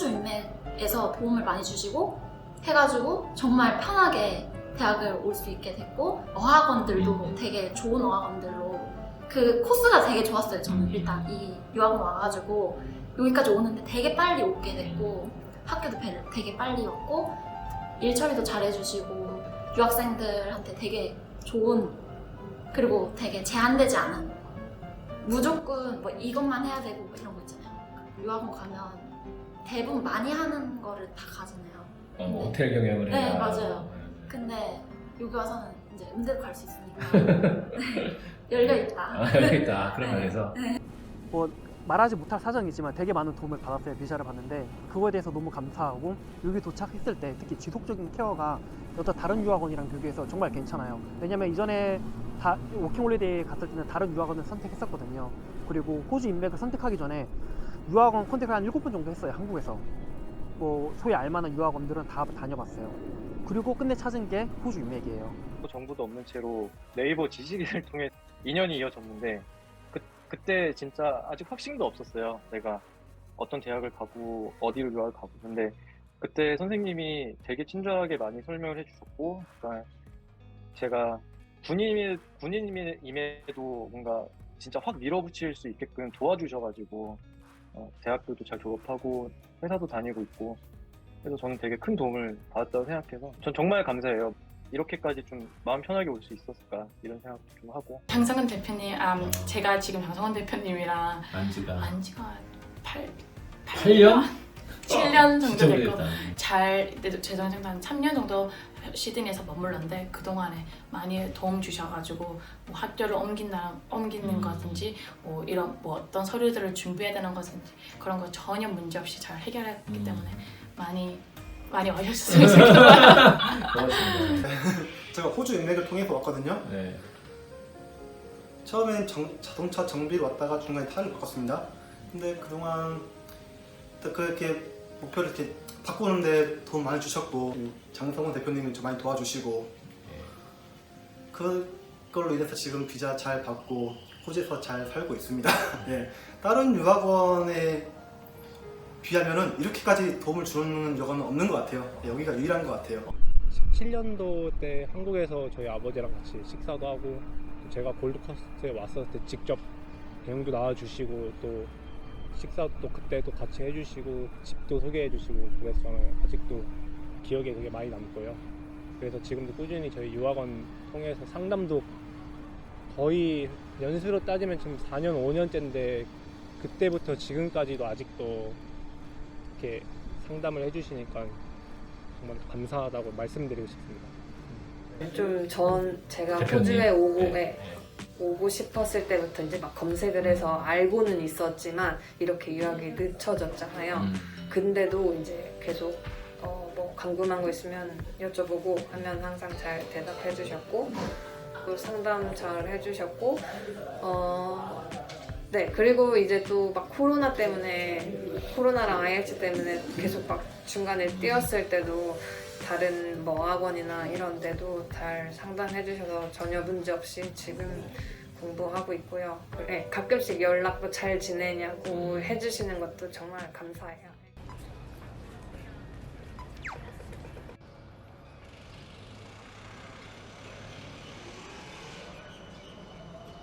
호주 인맥에서 도움을 많이 주시고 해가지고 정말 편하게 대학을 올 수 있게 됐고 어학원들도 되게 좋은 어학원들로 그 코스가 되게 좋았어요. 저는 일단 이 유학원 와가지고 여기까지 오는데 되게 빨리 오게 됐고 학교도 배- 되게 빨리 왔고 일 처리도 잘해주시고 유학생들한테 되게 좋은 그리고 되게 제한되지 않은 무조건 뭐 이것만 해야 되고 뭐 이런 거 있잖아요. 유학원 가면 대부분 많이 하는 거를 다 가잖아요. 어, 뭐 호텔 경영을 네, 해야 맞아요. 근데 여기 와서는 이제 음대도 갈 수 있으니까. 네, 열려 있다. 아, 알겠다. 그런 면에서. 뭐 말하지 못할 사정이지만 되게 많은 도움을 받았어요 비자를 받는데. 그거에 대해서 너무 감사하고 여기 도착했을 때 특히 지속적인 케어가 어떤 다른 유학원이랑 비교해서 정말 괜찮아요. 왜냐면 이전에 다 워킹홀리데이 갔을 때는 다른 유학원을 선택했었거든요. 그리고 호주 인맥을 선택하기 전에 유학원 컨택을 한 7번 정도 했어요 한국에서. 뭐 소위 알만한 유학원들은 다 다녀봤어요. 그리고 끝내 찾은 게 호주 인맥이에요. 또 정보도 없는 채로 네이버 지식인을 통해 인연이 이어졌는데 그, 그때 진짜 아직 확신도 없었어요. 내가 어떤 대학을 가고 어디를 유학을 가고. 근데 그때 선생님이 되게 친절하게 많이 설명을 해주셨고 그러니까 제가 군인 군인임에도 뭔가 진짜 확 밀어붙일 수 있게끔 도와주셔가지고 어, 대학교도 잘 졸업하고 회사도 다니고 있고 그래서 저는 되게 큰 도움을 받았다고 생각해서 전 정말 감사해요. 이렇게까지 좀 마음 편하게 올 수 있었을까 이런 생각도 좀 하고 장성은 대표님, 음, 제가 지금 장성원 대표님이랑 안지가 안지가 8, 8년? 7년 정도 됐고. 잘, 동생도 한 3년 정도 시드니에서 머물렀는데 그 동안에 많이 도움 주셔가지고 뭐 학교를 옮긴다, 옮기는 음. 거든지 뭐 이런 뭐 어떤 서류들을 준비해야 되는 것인지 그런 거 전혀 문제 없이 잘 해결했기 음. 때문에 많이 많이 어려웠으면 좋겠어요. 고맙습니다. 제가 호주 인맥을 통해서 왔거든요. 네. 처음엔 정- 자동차 정비로 왔다가 중간에 타를 바꿨습니다. 근데 그동안 또 그렇게 목표를 이렇게 바꾸는데 도움 많이 주셨고 장성원 대표님이 좀 많이 도와주시고 그걸로 인해서 지금 비자 잘 받고 호주에서 잘 살고 있습니다. 예. 다른 유학원에 비하면은 이렇게까지 도움을 주는 유학원은 없는 것 같아요. 예, 여기가 유일한 것 같아요. 17년도 때 한국에서 저희 아버지랑 같이 식사도 하고 또 제가 골드커스트에 왔을 때 직접 배웅도 나와주시고 또 식사도 그때 또 같이 해주시고 집도 소개해주시고 그래서 저는 아직도 기억에 되게 많이 남고요. 그래서 지금도 꾸준히 저희 유학원 통해서 상담도 거의 연수로 따지면 지금 4년 5년째인데 그때부터 지금까지도 아직도 이렇게 상담을 해주시니까 정말 감사하다고 말씀드리고 싶습니다. 좀 전 제가. 호주에 오고 네. 네, 오고 싶었을 때부터 이제 막 검색을 해서 알고는 있었지만 이렇게 유학이 늦춰졌잖아요. 음. 근데도 이제 계속 어 뭐 궁금한 거 있으면 여쭤보고 하면 항상 잘 대답해 주셨고 또 상담 잘 해주셨고 어 네, 그리고 이제 또 막 코로나 때문에, 코로나랑 IH 때문에 계속 막 중간에 뛰었을 때도 다른 뭐 학원이나 이런 데도 잘 상담해 주셔서 전혀 문제 없이 지금 공부하고 있고요. 네, 가끔씩 연락도 잘 지내냐고 해주시는 것도 정말 감사해요.